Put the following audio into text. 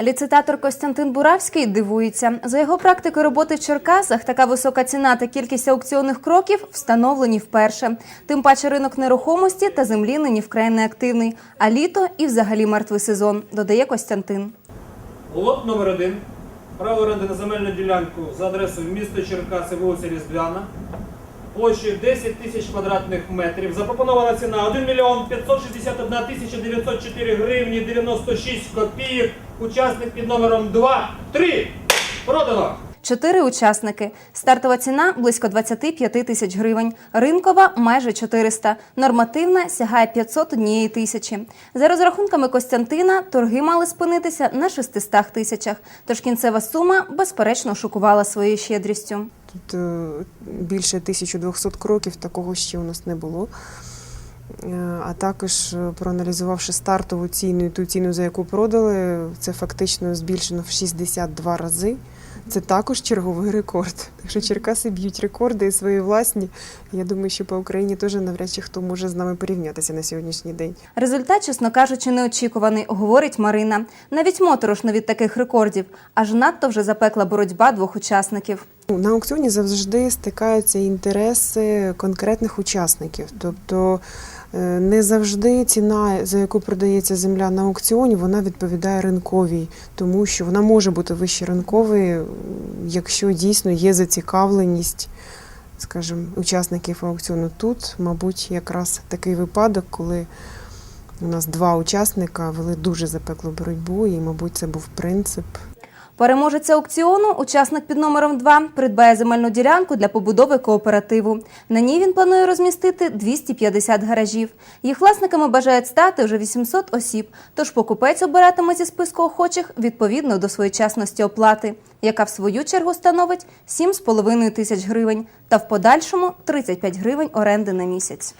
Ліцитатор Костянтин Буравський дивується. За його практикою роботи в Черкасах така висока ціна та кількість аукціонних кроків встановлені вперше. Тим паче ринок нерухомості та землі нині вкрай неактивний, а літо і взагалі мертвий сезон, додає Костянтин. Лот номер 1 Право оренди на земельну ділянку за адресою місто Черкаси, вулиця Різдвяна. Площею 10 тисяч квадратних метрів. Запропонована ціна 1 мільйон 561 тисяча 904 гривні 96 копійок. Учасник під номером 2. 3. Продано! Чотири учасники. Стартова ціна близько 25 тисяч гривень. Ринкова майже 400. Нормативна сягає 501 тисячі. За розрахунками Костянтина, торги мали спинитися на 600 тисячах. Тож кінцева сума безперечно шокувала своєю щедрістю. Тут е, більше 1200 кроків, такого ще у нас не було. Е, А також е, проаналізувавши стартову ціну і ту ціну, за яку продали, це фактично збільшено в 62 рази. Це також черговий рекорд. Так що Черкаси б'ють рекорди і свої власні. Я думаю, що по Україні теж навряд чи хто може з нами порівнятися на сьогоднішній день. Результат, чесно кажучи, неочікуваний, говорить Марина. Навіть моторошно від таких рекордів, аж надто вже запекла боротьба двох учасників. Ну, На аукціоні завжди стикаються інтереси конкретних учасників. Тобто е, не завжди ціна, за яку продається земля на аукціоні, вона відповідає ринковій, тому що вона може бути вище ринкової, якщо дійсно є зацікавленість, скажімо, учасників аукціону. Тут, мабуть, якраз такий випадок, коли у нас два учасника вели дуже запеклу боротьбу, і, мабуть, це був принцип Переможець аукціону, учасник під номером 2, придбає земельну ділянку для побудови кооперативу. На ній він планує розмістити 250 гаражів. Їх власниками бажають стати вже 800 осіб, тож покупець обиратиме зі списку охочих відповідно до своєчасності оплати, яка в свою чергу становить 7,5 тисяч гривень та в подальшому 35 гривень оренди на місяць.